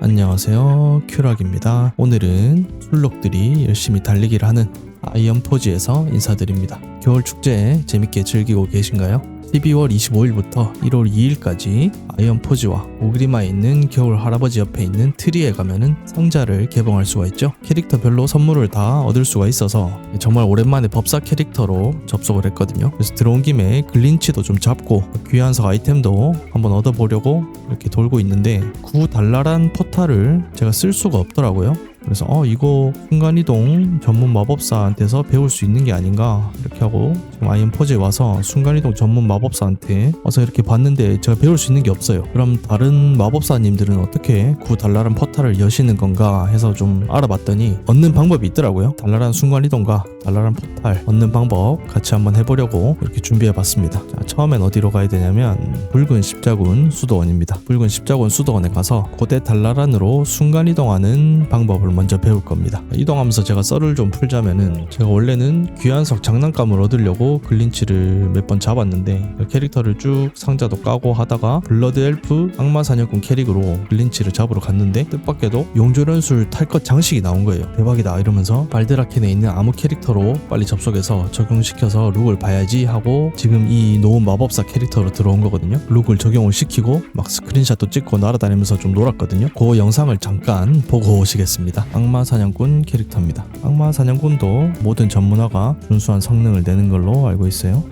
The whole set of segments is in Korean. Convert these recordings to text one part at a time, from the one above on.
안녕하세요. 큐락입니다. 오늘은 술록들이 열심히 달리기를 하는 아이언포지에서 인사드립니다. 겨울 축제 재밌게 즐기고 계신가요? 12월 25일부터 1월 2일까지 아이언포지와 오그리마에 있는 겨울 할아버지 옆에 있는 트리에 가면은 상자를 개봉할 수가 있죠. 캐릭터별로 선물을 다 얻을 수가 있어서 정말 오랜만에 법사 캐릭터로 접속을 했거든요. 그래서 들어온 김에 글린치도 좀 잡고 귀한석 아이템도 한번 얻어보려고 이렇게 돌고 있는데 구달랄한 포탈을 제가 쓸 수가 없더라고요 그래서 어 이거 순간이동 전문 마법사한테서 배울 수 있는 게 아닌가? 이렇게 하고 지금 아이언 포즈에 와서 순간이동 전문 마법사한테 와서 이렇게 봤는데 제가 배울 수 있는 게 없어요. 그럼 다른 마법사님들은 어떻게 구 달랄한 포탈을 여시는 건가 해서 좀 알아봤더니 얻는 방법이 있더라고요. 달랄한 순간이동과 달랄한 포탈 얻는 방법 같이 한번 해보려고 이렇게 준비해봤습니다. 자, 처음엔 어디로 가야 되냐면 붉은 십자군 수도원입니다. 붉은 십자군 수도원에 가서 고대 달랄한으로 순간이동하는 방법을 먼저 배울 겁니다. 이동하면서 제가 썰을 좀 풀자면은 제가 원래는 귀한석 장난감을 얻으려고 글린치를 몇 번 잡았는데 그 캐릭터를 쭉 상자도 까고 하다가 블러드 엘프 악마 사냥꾼 캐릭으로 글린치를 잡으러 갔는데 뜻밖에도 용조련술 탈 것 장식이 나온 거예요. 대박이다 이러면서 발드라켄에 있는 아무 캐릭터로 빨리 접속해서 적용시켜서 룩을 봐야지 하고 지금 이 노은 마법사 캐릭터로 들어온 거거든요. 룩을 적용을 시키고 막 스크린샷도 찍고 날아다니면서 좀 놀았거든요. 그 영상을 잠깐 보고 오시겠습니다. 악마 사냥꾼 캐릭터입니다. 악마 사냥꾼도 모든 전문화가 준수한 성능을 내는 걸로 알고 있어요.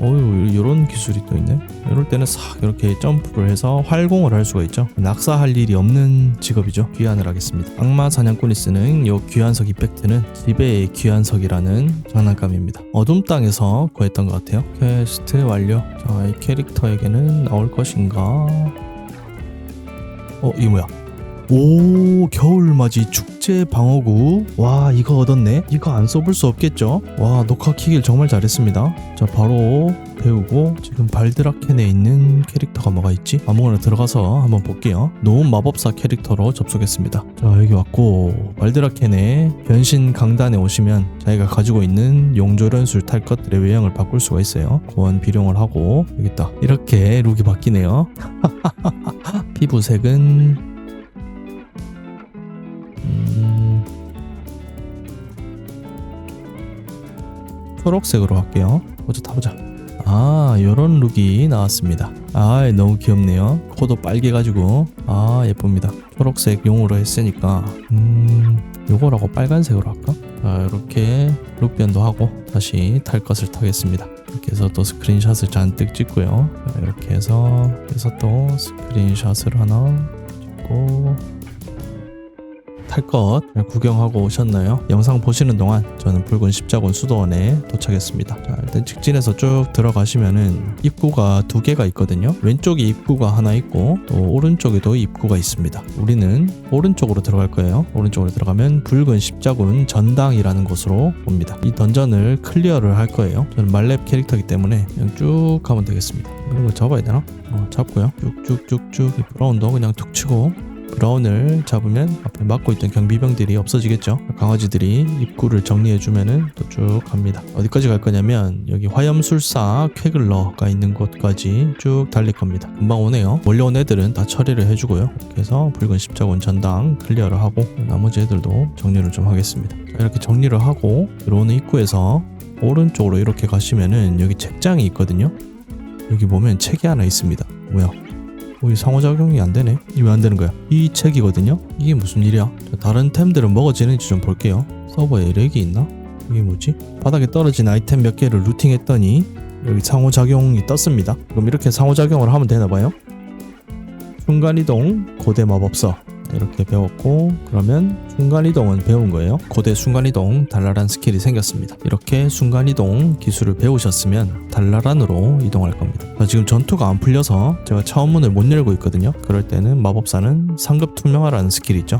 어유 이런 기술이 또 있네. 이럴 때는 싹 이렇게 점프를 해서 활공을 할 수가 있죠. 낙사할 일이 없는 직업이죠. 귀환을 하겠습니다. 악마 사냥꾼이 쓰는 요 귀환석 이펙트는 지배의 귀환석이라는 장난감입니다. 어둠 땅에서 구했던 것 같아요. 퀘스트 완료. 자, 이 캐릭터에게는 나올 것인가? 어, 이 뭐야? 오 겨울맞이 축제 방어구. 와 이거 얻었네. 이거 안 써볼 수 없겠죠? 와 녹화 키길 정말 잘했습니다. 자 바로 배우고 지금 발드라켄에 있는 캐릭터가 뭐가 있지? 아무거나 들어가서 한번 볼게요. 노은 마법사 캐릭터로 접속했습니다. 자 여기 왔고 발드라켄의 변신 강단에 오시면 자기가 가지고 있는 용조련술 탈 것들의 외형을 바꿀 수가 있어요. 고원 비룡을 하고 여기 있다. 이렇게 룩이 바뀌네요. 피부색은 음... 초록색으로 할게요. 먼저 타보자. 아, 요런 룩이 나왔습니다. 아, 너무 귀엽네요. 코도 빨개가지고. 아, 예쁩니다. 초록색 용으로 했으니까. 음, 요거라고 빨간색으로 할까? 자, 이렇게 룩 변도 하고 다시 탈 것을 타겠습니다. 이렇게 해서 또 스크린샷을 잔뜩 찍고요. 자, 이렇게 해서, 해서 또 스크린샷을 하나 찍고, 탈 것 구경하고 오셨나요? 영상 보시는 동안 저는 붉은 십자군 수도원에 도착했습니다. 자, 일단 직진해서 쭉 들어가시면은 입구가 두 개가 있거든요. 왼쪽에 입구가 하나 있고 또 오른쪽에도 입구가 있습니다. 우리는 오른쪽으로 들어갈 거예요. 오른쪽으로 들어가면 붉은 십자군 전당이라는 곳으로 옵니다. 이 던전을 클리어를 할 거예요. 저는 말렙 캐릭터이기 때문에 그냥 쭉 가면 되겠습니다. 이런 거 잡아야 되나? 어, 잡고요. 쭉쭉쭉쭉 이 브라운도 그냥 툭 치고 브라운을 잡으면 앞에 막고 있던 경비병들이 없어지겠죠. 강아지들이 입구를 정리해주면은 또 쭉 갑니다. 어디까지 갈 거냐면 여기 화염술사 쾌글러가 있는 곳까지 쭉 달릴 겁니다. 금방 오네요. 몰려온 애들은 다 처리를 해주고요. 해서 붉은 십자군 전당 클리어를 하고 나머지 애들도 정리를 좀 하겠습니다. 자, 이렇게 정리를 하고 들어오는 입구에서 오른쪽으로 이렇게 가시면은 여기 책장이 있거든요. 여기 보면 책이 하나 있습니다. 뭐야? 어, 이 상호작용이 안 되네. 이왜안 되는 거야? 이 책이거든요. 이게 무슨 일이야? 자, 다른 템들은 먹어지는지 좀 볼게요. 서버에 렉이 있나? 이게 뭐지? 바닥에 떨어진 아이템 몇 개를 루팅했더니 여기 상호작용이 떴습니다. 그럼 이렇게 상호작용을 하면 되나 봐요. 순간이동 고대 마법서 이렇게 배웠고 그러면 순간이동은 배운 거예요. 고대 순간이동 달랄한 스킬이 생겼습니다. 이렇게 순간이동 기술을 배우셨으면 달랄한으로 이동할 겁니다. 자, 지금 전투가 안 풀려서 제가 차원 문을 못 열고 있거든요. 그럴 때는 마법사는 상급 투명화라는 스킬이 있죠.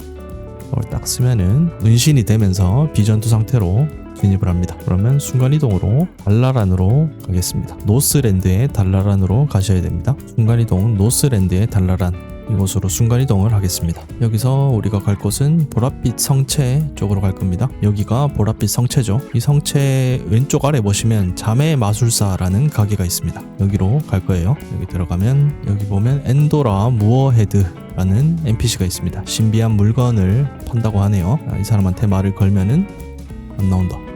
이걸 딱 쓰면은 은신이 되면서 비전투 상태로 진입을 합니다. 그러면 순간이동으로 달라란으로 가겠습니다. 노스랜드의 달라란으로 가셔야 됩니다. 순간이동 노스랜드의 달라란 이곳으로 순간이동을 하겠습니다. 여기서 우리가 갈 곳은 보랏빛 성체 쪽으로 갈 겁니다. 여기가 보랏빛 성체죠. 이 성체 왼쪽 아래 보시면 자매 마술사라는 가게가 있습니다. 여기로 갈 거예요. 여기 들어가면 여기 보면 엔도라 무어헤드 라는 NPC가 있습니다. 신비한 물건을 판다고 하네요. 아, 이 사람한테 말을 걸면은 안 나온다.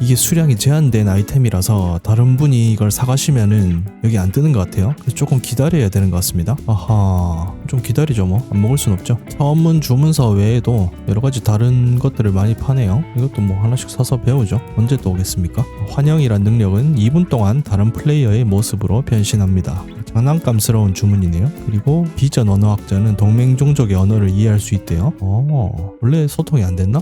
이게 수량이 제한된 아이템이라서 다른 분이 이걸 사가시면은 여기 안 뜨는 것 같아요. 그래서 조금 기다려야 되는 것 같습니다. 아하, 좀 기다리죠 뭐. 안 먹을 순 없죠. 처음문 주문서 외에도 여러 가지 다른 것들을 많이 파네요. 이것도 뭐 하나씩 사서 배우죠. 언제 또 오겠습니까? 환영이란 능력은 2분 동안 다른 플레이어의 모습으로 변신합니다. 장난감스러운 주문이네요. 그리고 비전 언어학자는 동맹 종족의 언어를 이해할 수 있대요. 어, 원래 소통이 안 됐나?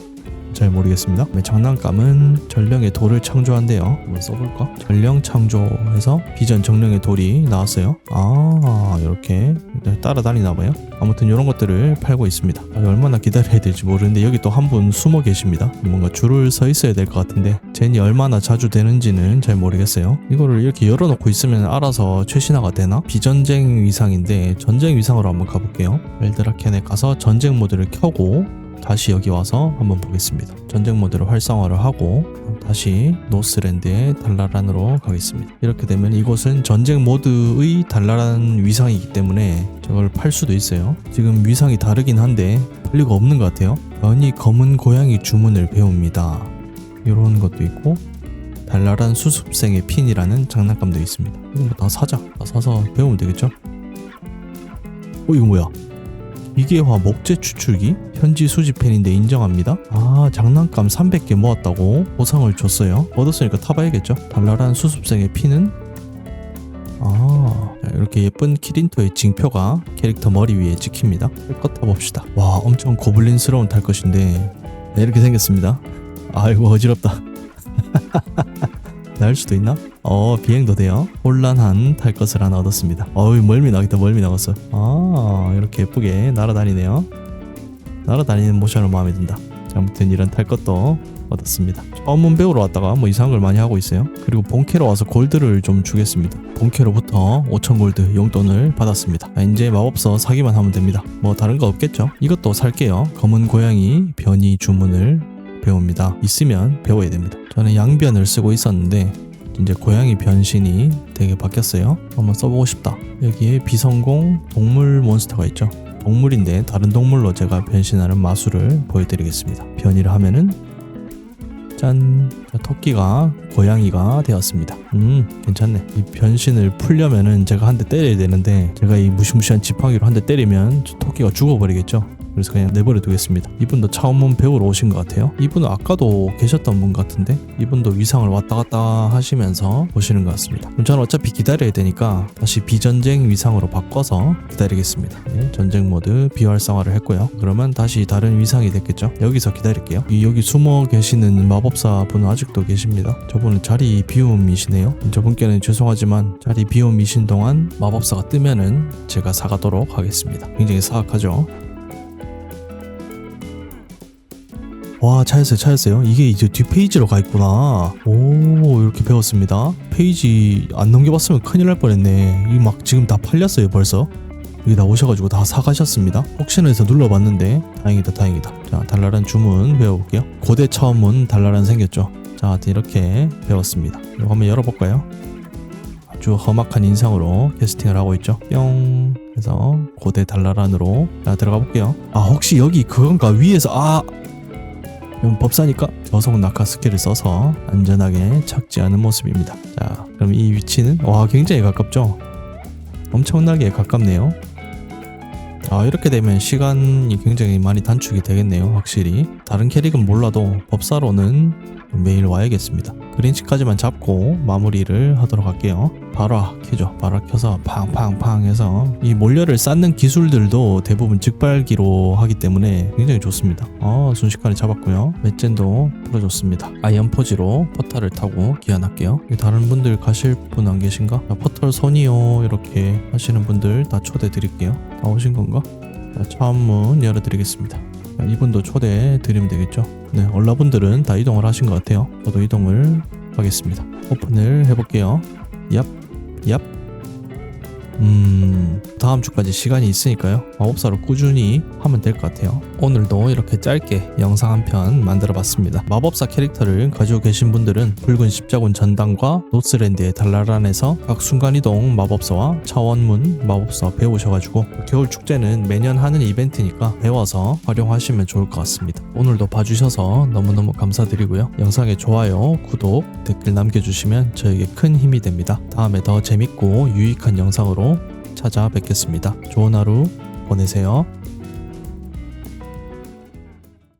잘 모르겠습니다. 네, 장난감은 전령의 돌을 창조한대요. 한번 써볼까? 전령 창조해서 비전 정령의 돌이 나왔어요. 아 이렇게 따라다니나 봐요. 아무튼 이런 것들을 팔고 있습니다. 아, 얼마나 기다려야 될지 모르는데 여기 또 한 분 숨어 계십니다. 뭔가 줄을 서 있어야 될 것 같은데 젠이 얼마나 자주 되는지는 잘 모르겠어요. 이거를 이렇게 열어놓고 있으면 알아서 최신화가 되나? 비전쟁 위상인데 전쟁 위상으로 한번 가볼게요. 엘드라켄에 가서 전쟁 모드를 켜고 다시 여기 와서 한번 보겠습니다. 전쟁 모드를 활성화를 하고 다시 노스랜드의 달라란으로 가겠습니다. 이렇게 되면 이곳은 전쟁 모드의 달라란 위상이기 때문에 저걸 팔 수도 있어요. 지금 위상이 다르긴 한데 팔 리가 없는 것 같아요. 연이 검은 고양이 주문을 배웁니다. 이런 것도 있고 달랄한 수습생의 핀이라는 장난감도 있습니다. 이거 뭐다 사자. 다 사서 배우면 되겠죠? 어 이거 뭐야? 기계화 목재 추출기 현지 수집펜인데 인정합니다. 아 장난감 300개 모았다고 보상을 줬어요. 얻었으니까 타봐야겠죠. 달랄한 수습생의 피는 아 자, 이렇게 예쁜 키린토의 징표가 캐릭터 머리 위에 찍힙니다. 것 타봅시다. 와 엄청 고블린스러운 탈 것인데 네, 이렇게 생겼습니다. 아이고 어지럽다. 날 수도 있나? 어 비행도 돼요. 혼란한 탈 것을 하나 얻었습니다. 어이 멀미 나겠다 멀미 나갔어. 아 이렇게 예쁘게 날아다니네요. 날아다니는 모션은 마음에 든다. 자, 아무튼 이런 탈 것도 얻었습니다. 처음 배우러 왔다가 뭐 이상한 걸 많이 하고 있어요. 그리고 본캐로 와서 골드를 좀 주겠습니다. 본캐로부터 5천 골드 용돈을 받았습니다. 자, 이제 마법서 사기만 하면 됩니다. 뭐 다른 거 없겠죠? 이것도 살게요. 검은 고양이 변이 주문을 배웁니다. 있으면 배워야 됩니다. 저는 양변을 쓰고 있었는데 이제 고양이 변신이 되게 바뀌었어요. 한번 써보고 싶다. 여기에 비성공 동물 몬스터가 있죠. 동물인데 다른 동물로 제가 변신하는 마술을 보여드리겠습니다. 변이를 하면은 짠 자, 토끼가 고양이가 되었습니다. 음 괜찮네. 이 변신을 풀려면은 제가 한 대 때려야 되는데 제가 이 무시무시한 지팡이로 한 대 때리면 저 토끼가 죽어버리겠죠. 그래서 그냥 내버려 두겠습니다. 이분도 차원문 배우러 오신 것 같아요. 이분은 아까도 계셨던 분 같은데 이분도 위상을 왔다 갔다 하시면서 오시는 것 같습니다. 그럼 저는 어차피 기다려야 되니까 다시 비전쟁 위상으로 바꿔서 기다리겠습니다. 네, 전쟁 모드 비활성화를 했고요. 그러면 다시 다른 위상이 됐겠죠. 여기서 기다릴게요. 이 여기 숨어 계시는 마법 사 분은 아직도 계십니다. 저분은 자리 비움이시네요. 저분께는 죄송하지만 자리 비움이신 동안 마법사가 뜨면은 제가 사가도록 하겠습니다. 굉장히 사악하죠. 와 찾았어요 찾았어요 이게 이제 뒷페이지로 가 있구나 오 이렇게 배웠습니다 페이지 안 넘겨봤으면 큰일 날 뻔했네 이거 막 지금 다 팔렸어요 벌써 여기 다 오셔가지고 다 사가셨습니다. 혹시나 해서 눌러봤는데 다행이다 다행이다. 자 달랄한 주문 배워볼게요. 고대 차원문 달랄한 생겼죠? 자 이렇게 배웠습니다. 한번 열어볼까요? 아주 험악한 인상으로 캐스팅을 하고 있죠? 뿅. 해서 고대 달랄한으로 자 들어가 볼게요. 아 혹시 여기 그건가? 위에서 아! 이건 법사니까 저속 낙하 스킬을 써서 안전하게 착지하는 모습입니다. 자, 그럼 이 위치는 와 굉장히 가깝죠? 엄청나게 가깝네요. 아 이렇게 되면 시간이 굉장히 많이 단축이 되겠네요 확실히. 다른 캐릭은 몰라도 법사로는 매일 와야겠습니다 그린치까지만 잡고 마무리를 하도록 할게요. 바라 켜죠. 바라 켜서 팡팡팡 해서 이 몰려를 쌓는 기술들도 대부분 즉발기로 하기 때문에 굉장히 좋습니다. 아 순식간에 잡았고요. 맷젠도 풀어줬습니다. 아이언 포지로 포탈을 타고 귀환할게요. 다른 분들 가실 분 안 계신가? 자, 포털 손이요. 이렇게 하시는 분들 다 초대 드릴게요. 다 오신 건가? 자, 차문 열어드리겠습니다. 자, 이분도 초대 드리면 되겠죠? 네 얼라분들은 다 이동을 하신 것 같아요. 저도 이동을 하겠습니다. 오픈을 해볼게요. 얍 얍. 음, 다음 주까지 시간이 있으니까요. 마법사로 꾸준히 하면 될 것 같아요. 오늘도 이렇게 짧게 영상 한 편 만들어 봤습니다. 마법사 캐릭터를 가지고 계신 분들은 붉은 십자군 전당과 노스랜드의 달라란에서 각 순간이동 마법사와 차원문 마법사 배우셔가지고 겨울 축제는 매년 하는 이벤트니까 배워서 활용하시면 좋을 것 같습니다. 오늘도 봐주셔서 너무너무 감사드리고요. 영상에 좋아요, 구독, 댓글 남겨주시면 저에게 큰 힘이 됩니다. 다음에 더 재밌고 유익한 영상으로 찾아뵙겠습니다. 좋은 하루 보내세요.